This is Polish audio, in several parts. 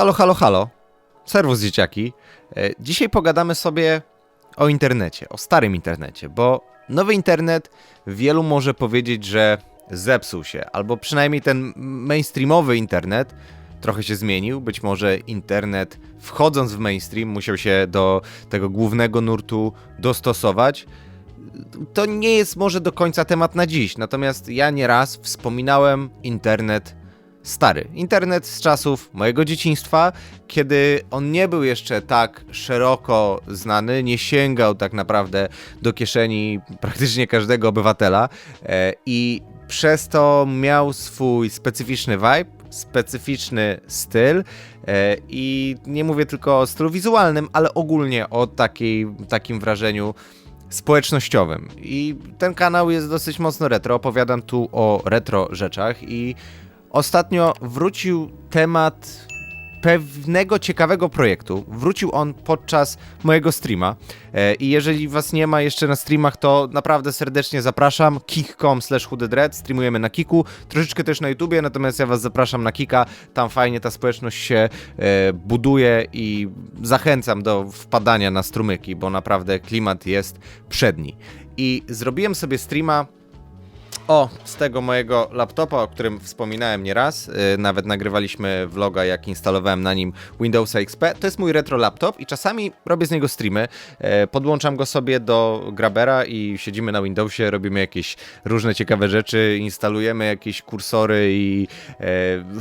Halo, halo, halo. Serwus dzieciaki. E, Dzisiaj pogadamy sobie o internecie, o starym internecie, bo nowy internet wielu może powiedzieć, że zepsuł się, albo przynajmniej ten mainstreamowy internet trochę się zmienił. Być może internet wchodząc w mainstream musiał się do tego głównego nurtu dostosować. To nie jest może do końca temat na dziś, natomiast ja nieraz wspominałem internet stary. Internet z czasów mojego dzieciństwa, kiedy on nie był jeszcze tak szeroko znany, nie sięgał tak naprawdę do kieszeni praktycznie każdego obywatela e, i przez to miał swój specyficzny vibe, specyficzny styl e, i nie mówię tylko o stylu wizualnym, ale ogólnie o takiej, takim wrażeniu społecznościowym. I ten kanał jest dosyć mocno retro. Opowiadam tu o retro rzeczach i ostatnio wrócił temat pewnego ciekawego projektu. Wrócił on podczas mojego streama. E, I jeżeli was nie ma jeszcze na streamach, to naprawdę serdecznie zapraszam. kick.com slash. Streamujemy na Kiku, troszeczkę też na YouTubie, natomiast ja was zapraszam na Kika. Tam fajnie ta społeczność się e, buduje i zachęcam do wpadania na strumyki, bo naprawdę klimat jest przedni. I zrobiłem sobie streama o, z tego mojego laptopa, o którym wspominałem nieraz, yy, nawet nagrywaliśmy vloga, jak instalowałem na nim Windowsa XP. To jest mój retro laptop i czasami robię z niego streamy. Yy, podłączam go sobie do Grabera i siedzimy na Windowsie, robimy jakieś różne ciekawe rzeczy, instalujemy jakieś kursory i yy,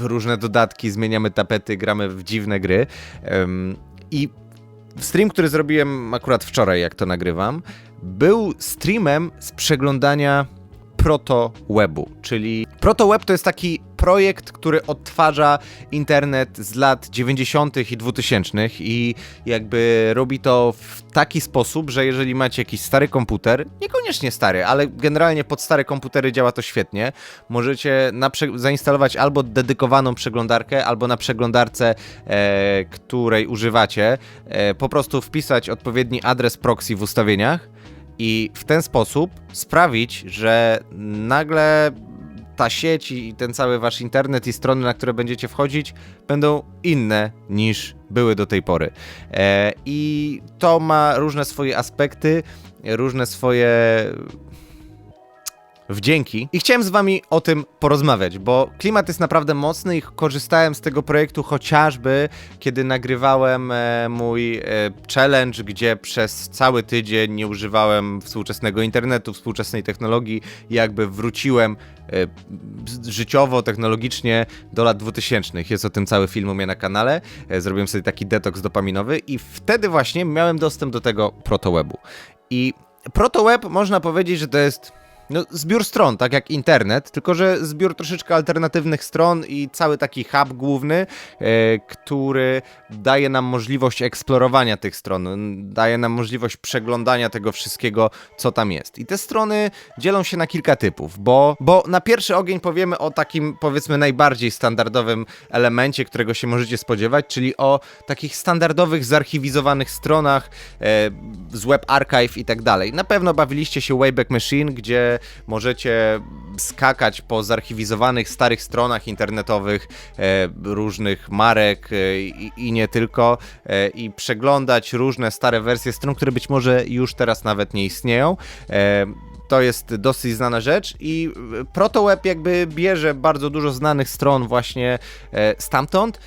różne dodatki, zmieniamy tapety, gramy w dziwne gry. Ym, I stream, który zrobiłem akurat wczoraj, jak to nagrywam, był streamem z przeglądania proto-webu, czyli proto-web to jest taki projekt, który odtwarza internet z lat 90. i 2000 i jakby robi to w taki sposób, że jeżeli macie jakiś stary komputer, niekoniecznie stary, ale generalnie pod stare komputery działa to świetnie, możecie zainstalować albo dedykowaną przeglądarkę, albo na przeglądarce, e, której używacie, e, po prostu wpisać odpowiedni adres proxy w ustawieniach i w ten sposób sprawić, że nagle ta sieć i ten cały wasz internet i strony, na które będziecie wchodzić, będą inne niż były do tej pory. E, I to ma różne swoje aspekty, różne swoje wdzięki. I chciałem z wami o tym porozmawiać, bo klimat jest naprawdę mocny i korzystałem z tego projektu chociażby, kiedy nagrywałem e, mój e, challenge, gdzie przez cały tydzień nie używałem współczesnego internetu, współczesnej technologii, jakby wróciłem e, życiowo, technologicznie do lat 2000. Jest o tym cały film u mnie na kanale. E, zrobiłem sobie taki detoks dopaminowy i wtedy właśnie miałem dostęp do tego protowebu. I protoweb można powiedzieć, że to jest no, zbiór stron, tak jak internet, tylko że zbiór troszeczkę alternatywnych stron i cały taki hub główny, e, który daje nam możliwość eksplorowania tych stron, daje nam możliwość przeglądania tego wszystkiego, co tam jest. I te strony dzielą się na kilka typów, bo, bo na pierwszy ogień powiemy o takim, powiedzmy, najbardziej standardowym elemencie, którego się możecie spodziewać, czyli o takich standardowych, zarchiwizowanych stronach e, z Web Archive i tak dalej. Na pewno bawiliście się Wayback Machine, gdzie możecie skakać po zarchiwizowanych starych stronach internetowych e, różnych marek e, i, i, nie tylko e, i przeglądać różne stare wersje stron, które być może już teraz nawet nie istnieją. E, to jest dosyć znana rzecz i ProtoWeb jakby bierze bardzo dużo znanych stron właśnie e, stamtąd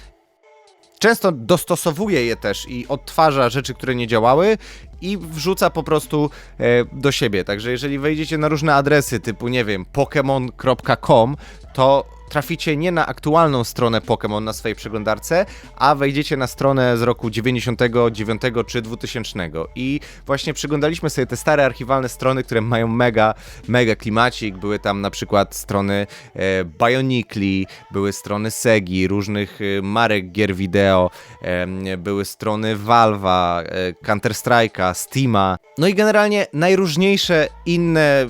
często dostosowuje je też i odtwarza rzeczy, które nie działały i wrzuca po prostu e, do siebie. Także jeżeli wejdziecie na różne adresy typu, nie wiem, pokemon.com, to traficie nie na aktualną stronę Pokémon na swojej przeglądarce, a wejdziecie na stronę z roku 99 czy 2000. I właśnie przyglądaliśmy sobie te stare archiwalne strony, które mają mega, mega klimacik. Były tam na przykład strony e, Bionicli, były strony Segi, różnych e, marek gier wideo, e, były strony Valve'a, e, Counter-Strike'a, Steama. No i generalnie najróżniejsze inne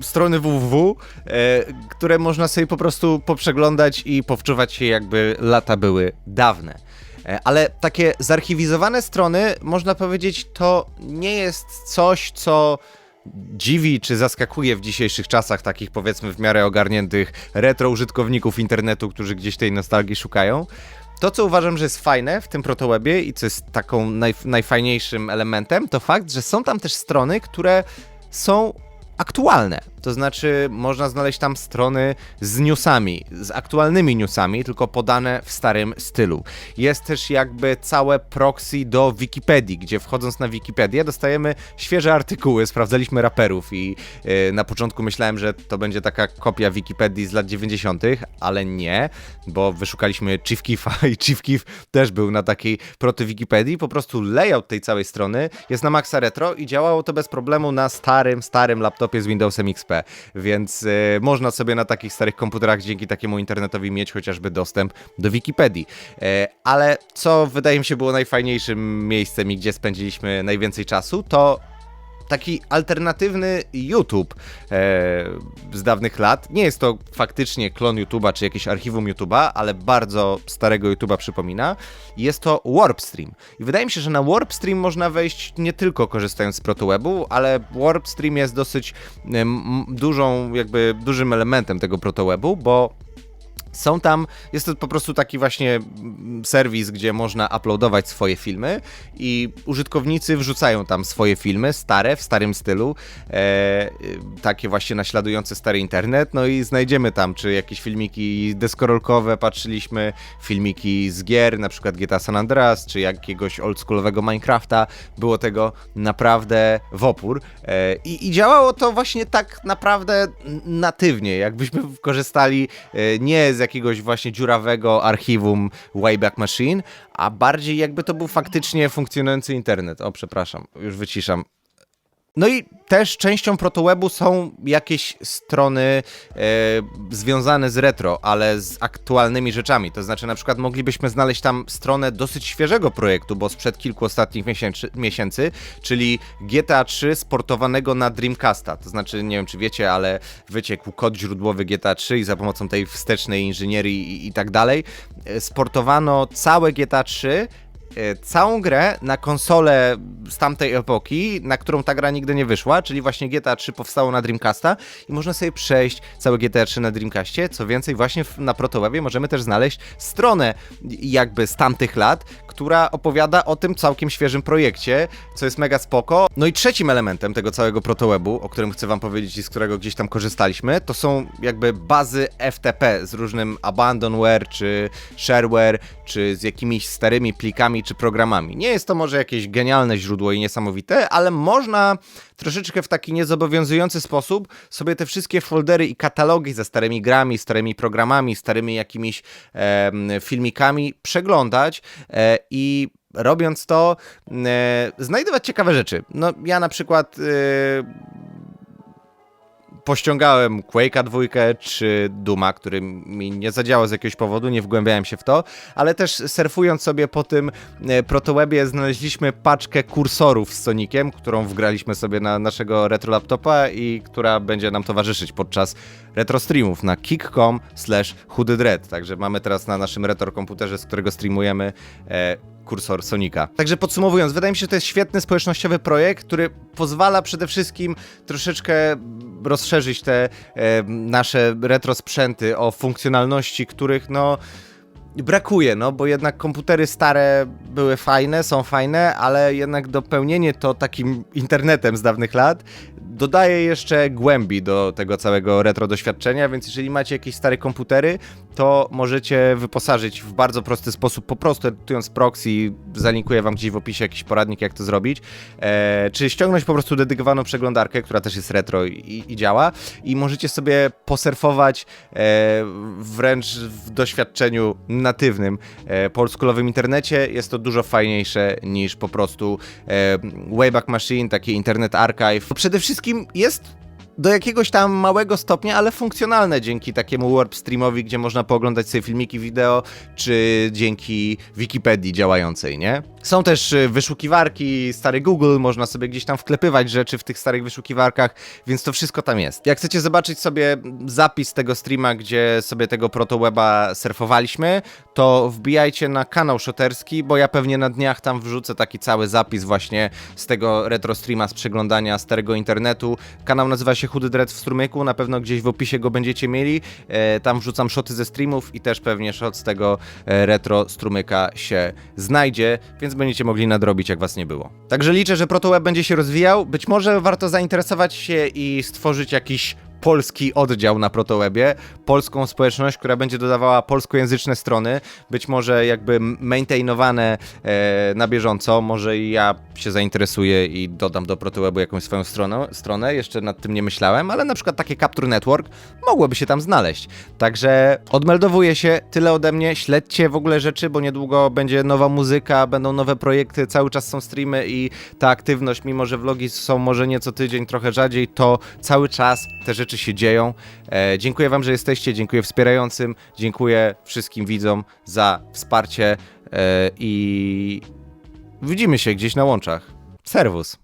strony www, e, które można sobie po prostu poprzeglądać i powczuwać się jakby lata były dawne. E, ale takie zarchiwizowane strony, można powiedzieć, to nie jest coś, co dziwi czy zaskakuje w dzisiejszych czasach, takich powiedzmy w miarę ogarniętych retro użytkowników internetu, którzy gdzieś tej nostalgii szukają. To, co uważam, że jest fajne w tym protowebie i co jest taką naj, najfajniejszym elementem, to fakt, że są tam też strony, które są aktualne. To znaczy, można znaleźć tam strony z newsami, z aktualnymi newsami, tylko podane w starym stylu. Jest też jakby całe proxy do Wikipedii, gdzie wchodząc na Wikipedię dostajemy świeże artykuły, sprawdzaliśmy raperów i yy, na początku myślałem, że to będzie taka kopia Wikipedii z lat 90., ale nie, bo wyszukaliśmy Chief Keefa i Chief Keef też był na takiej proto-Wikipedii. Po prostu layout tej całej strony jest na Maxa Retro i działało to bez problemu na starym, starym laptopie z Windowsem XP więc y, można sobie na takich starych komputerach dzięki takiemu internetowi mieć chociażby dostęp do Wikipedii. E, ale co wydaje mi się było najfajniejszym miejscem i gdzie spędziliśmy najwięcej czasu, to taki alternatywny YouTube e, z dawnych lat. Nie jest to faktycznie klon YouTube'a czy jakieś archiwum YouTube'a, ale bardzo starego YouTube'a przypomina. Jest to Warpstream. I wydaje mi się, że na Warpstream można wejść nie tylko korzystając z protowebu, ale Warpstream jest dosyć e, dużą, jakby dużym elementem tego protowebu, bo są tam, jest to po prostu taki właśnie mm, serwis, gdzie można uploadować swoje filmy i użytkownicy wrzucają tam swoje filmy, stare, w starym stylu, e, takie właśnie naśladujące stary internet, no i znajdziemy tam, czy jakieś filmiki deskorolkowe patrzyliśmy, filmiki z gier, na przykład GTA San Andreas, czy jakiegoś oldschoolowego Minecrafta, było tego naprawdę w opór e, i, i działało to właśnie tak naprawdę natywnie, jakbyśmy korzystali e, nie z jakiegoś właśnie dziurawego archiwum Wayback Machine, a bardziej jakby to był faktycznie funkcjonujący internet. O, przepraszam, już wyciszam. No i też częścią protowebu są jakieś strony e, związane z retro, ale z aktualnymi rzeczami. To znaczy, na przykład moglibyśmy znaleźć tam stronę dosyć świeżego projektu, bo sprzed kilku ostatnich miesięcy, miesięcy czyli GTA 3 sportowanego na Dreamcasta. To znaczy, nie wiem czy wiecie, ale wyciekł kod źródłowy GTA 3 i za pomocą tej wstecznej inżynierii i, i tak dalej e, sportowano całe GTA 3 E, całą grę na konsolę z tamtej epoki, na którą ta gra nigdy nie wyszła, czyli właśnie GTA 3 powstało na Dreamcasta i można sobie przejść całe GTA 3 na Dreamcastie. Co więcej, właśnie na ProtoWebie możemy też znaleźć stronę jakby z tamtych lat, która opowiada o tym całkiem świeżym projekcie, co jest mega spoko. No i trzecim elementem tego całego protowebu, o którym chcę wam powiedzieć i z którego gdzieś tam korzystaliśmy, to są jakby bazy FTP z różnym abandonware, czy shareware, czy z jakimiś starymi plikami, czy programami. Nie jest to może jakieś genialne źródło i niesamowite, ale można troszeczkę w taki niezobowiązujący sposób sobie te wszystkie foldery i katalogi ze starymi grami, starymi programami, starymi jakimiś e, filmikami przeglądać e, i robiąc to, e, znajdować ciekawe rzeczy. No, ja na przykład e, pościągałem Quake'a dwójkę czy Duma, który mi nie zadziałał z jakiegoś powodu, nie wgłębiałem się w to, ale też surfując sobie po tym e, protowebie znaleźliśmy paczkę kursorów z Soniciem, którą wgraliśmy sobie na naszego retro laptopa i która będzie nam towarzyszyć podczas retro streamów na kick.com slash Także mamy teraz na naszym retro komputerze, z którego streamujemy e, kursor Sonika. Także podsumowując, wydaje mi się, że to jest świetny społecznościowy projekt, który pozwala przede wszystkim troszeczkę rozszerzyć te e, nasze retro sprzęty o funkcjonalności, których no brakuje, no bo jednak komputery stare były fajne, są fajne, ale jednak dopełnienie to takim internetem z dawnych lat dodaje jeszcze głębi do tego całego retro doświadczenia, więc jeżeli macie jakieś stare komputery, to możecie wyposażyć w bardzo prosty sposób, po prostu edytując proxy, zalinkuję wam gdzieś w opisie jakiś poradnik, jak to zrobić, e, czy ściągnąć po prostu dedykowaną przeglądarkę, która też jest retro i, i działa i możecie sobie posurfować e, wręcz w doświadczeniu natywnym e, po oldschoolowym internecie. Jest to dużo fajniejsze niż po prostu e, Wayback Machine, taki Internet Archive. Przede wszystkim jest do jakiegoś tam małego stopnia, ale funkcjonalne dzięki takiemu warp streamowi, gdzie można pooglądać sobie filmiki wideo, czy dzięki Wikipedii działającej, nie? Są też y, wyszukiwarki, stary Google, można sobie gdzieś tam wklepywać rzeczy w tych starych wyszukiwarkach, więc to wszystko tam jest. Jak chcecie zobaczyć sobie zapis tego streama, gdzie sobie tego protoweba surfowaliśmy, to wbijajcie na kanał Shoterski, bo ja pewnie na dniach tam wrzucę taki cały zapis właśnie z tego retro streama, z przeglądania starego internetu. Kanał nazywa się Chudy Dread w Strumyku, na pewno gdzieś w opisie go będziecie mieli. E, tam wrzucam szoty ze streamów i też pewnie shot z tego e, retro strumyka się znajdzie, więc będziecie mogli nadrobić, jak was nie było. Także liczę, że ProtoWeb będzie się rozwijał. Być może warto zainteresować się i stworzyć jakiś polski oddział na protowebie, polską społeczność, która będzie dodawała polskojęzyczne strony, być może jakby maintainowane e, na bieżąco, może ja się zainteresuję i dodam do protowebu jakąś swoją stronę, stronę, jeszcze nad tym nie myślałem, ale na przykład takie Capture Network mogłoby się tam znaleźć. Także odmeldowuję się, tyle ode mnie, śledźcie w ogóle rzeczy, bo niedługo będzie nowa muzyka, będą nowe projekty, cały czas są streamy i ta aktywność, mimo że vlogi są może nie co tydzień, trochę rzadziej, to cały czas te rzeczy się dzieją. E, dziękuję Wam, że jesteście, dziękuję wspierającym, dziękuję wszystkim widzom za wsparcie e, i widzimy się gdzieś na łączach. Serwus.